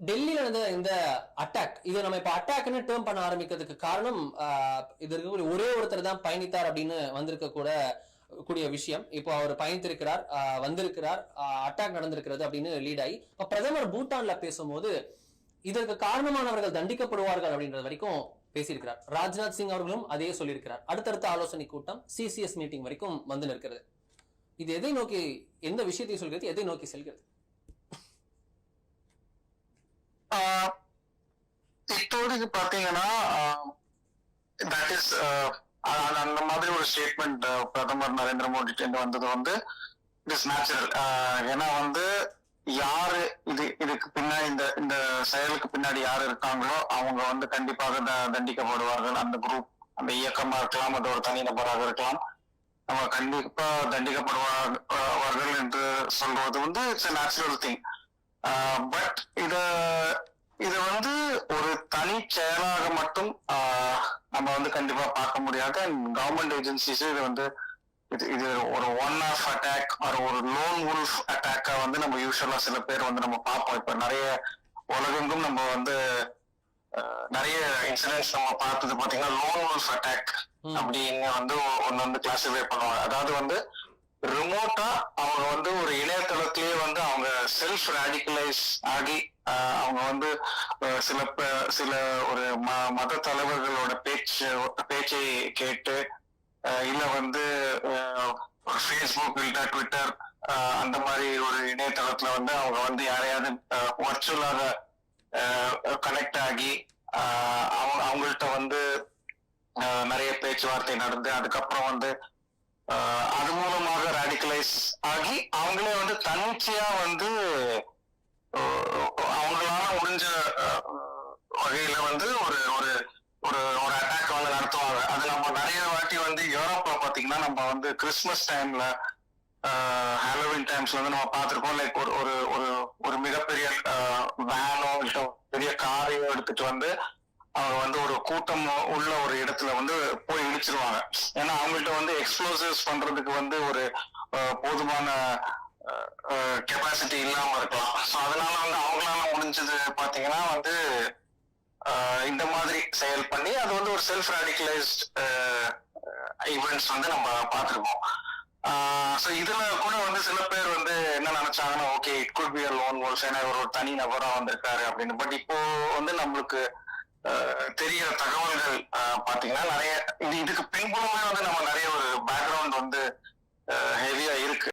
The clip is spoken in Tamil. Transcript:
டெல்லியில நடந்த இந்த அட்டாக் இதை நம்ம இப்ப அட்டாக்னு டேர்ம் பண்ண ஆரம்பிக்கிறதுக்கு காரணம் ஆஹ், இது இருக்கக்கூடிய ஒரே ஒருத்தர் தான் பயணித்தார் அப்படின்னு வந்திருக்க கூட கூடிய விஷயம். இப்போ அவர் பயணித்திருக்கிறார் வந்திருக்கிறார் அட்டாக் நடந்திருக்கிறது அப்படின்னு லீட் ஆகி இப்போ பிரதமர் பூட்டான்ல பேசும்போது இதற்கு காரணமானவர்கள் தண்டிக்கப்படுவார்கள் அப்படின்றது வரைக்கும் பேசியிருக்கிறார். ராஜ்நாத் சிங் அவர்களும் அதே சொல்லியிருக்கிறார். அடுத்தடுத்த ஆலோசனை கூட்டம் சிசிஎஸ் மீட்டிங் வரைக்கும் வந்து நிற்கிறது. இது எதை நோக்கி எந்த விஷயத்தை சொல்கிறது எதை நோக்கி செல்கிறது? இப்போதைக்கு பாத்தீங்கன்னா தட் இஸ் அந்த மாதிரி ஒரு ஸ்டேட்மெண்ட் பிரதமர் நரேந்திர மோடி இருந்து வந்தது வந்து இட் இஸ் நேச்சுரல் ஏன்னா வந்து யாரு இது இதுக்கு பின்னாடி இந்த இந்த செயலுக்கு பின்னாடி யாரு இருக்காங்களோ அவங்க வந்து கண்டிப்பாக த- தண்டிக்கப்படுவார்கள். அந்த குரூப் அந்த இயக்கமா இருக்கலாம் அது ஒரு தனிநபராக இருக்கலாம். அவங்க கண்டிப்பா தண்டிக்கப்படுவார்கள் என்று சொல்வது வந்து இட்ஸ் நேச்சுரல் திங் பட் இதை இது வந்து ஒரு தனி செயலாக மட்டும் நம்ம வந்து கண்டிப்பா பார்க்க முடியாது. கவர்மெண்ட் ஏஜென்சிஸ் இது வந்து இது இது ஒரு ஒன் ஆஃப் அட்டாக் ஒரு லோன் உல்ஃப் அட்டாக்கா வந்து நம்ம யூஸ்வலா சில பேர் வந்து நம்ம பார்ப்போம். இப்ப நிறைய உலகெங்கும் நம்ம வந்து நிறைய இன்சிடென்ட்ஸ் நம்ம பார்த்தது பாத்தீங்கன்னா லோன் உல்ஃப் அட்டாக். அப்படின்னு வந்து ஒன்னு வந்து கிளாசிஃபை பண்ணுவாங்க. அதாவது வந்து ரிமோட்டா அவங்க வந்து ஒரு இணையதளத்திலேயே வந்து அவங்க செல்ஃப் ரேடிகலைஸ் ஆகி அவங்க வந்து சில சில ஒரு ம- மத தலைவர்களோட பேச்சு பேச்சை கேட்டு இல்ல வந்து ஃபேஸ்புக் இல்ல ட்விட்டர் ஆஹ், அந்த மாதிரி ஒரு இணையதளத்துல வந்து அவங்க வந்து யாரையாவது வர்ச்சுவலாக கனெக்ட் ஆகி ஆஹ், அவங்க அவங்கள்ட்ட வந்து நிறைய பேச்சுவார்த்தை நடந்து அதுக்கப்புறம் வந்து அது மூலமாக ரேடிகலைஸ் ஆகி அவங்களே வந்து தன்னிச்சையா வந்து அவங்களால முடிஞ்ச வகையில வந்து ஒரு ஒரு ஒரு ஒரு அட்டாக் வந்து நடத்துவாங்க. அது நம்ம நிறைய வாட்டி வந்து யூரோப்ல பாத்தீங்கன்னா நம்ம வந்து கிறிஸ்மஸ் டைம்ல ஹாலோவின் டைம்ஸ்ல வந்து நம்ம பார்த்துருக்கோம் லைக் ஒரு ஒரு ஒரு ஒரு மிகப்பெரிய வேனோ பெரிய காரையோ எடுத்துட்டு வந்து அவங்க வந்து ஒரு கூட்டம் உள்ள ஒரு இடத்துல வந்து போய் இடிச்சிருவாங்க. ஏன்னா அவங்கள்ட்ட வந்து எக்ஸ்ப்ளோசிவ்ஸ் பண்றதுக்கு வந்து ஒரு போதுமான கெப்பாசிட்டி இல்லாம இருக்கலாம். ஸோ அதனால வந்து அவங்களால முடிஞ்சது பாத்தீங்கன்னா வந்து இந்த மாதிரி செயல் பண்ணி அது வந்து ஒரு செல்ஃப் ரேடிகலைஸ்ட் ஈவெண்ட்ஸ் வந்து நம்ம பார்த்துருக்கோம். ஸோ இதுல கூட வந்து சில பேர் வந்து என்ன நினைச்சாங்கன்னா okay it could be a lone wolves ஏன்னா இவர் ஒரு தனி நபரா வந்திருக்காரு அப்படின்னு. பட் இப்போ வந்து நம்மளுக்கு தெரிகிற தகவல்கள் பாத்தீங்கன்னா நிறைய இதுக்கு பின்புலமே வந்து நம்ம நிறைய ஒரு பேக்ரவுண்ட் வந்து ஹெவியா இருக்கு.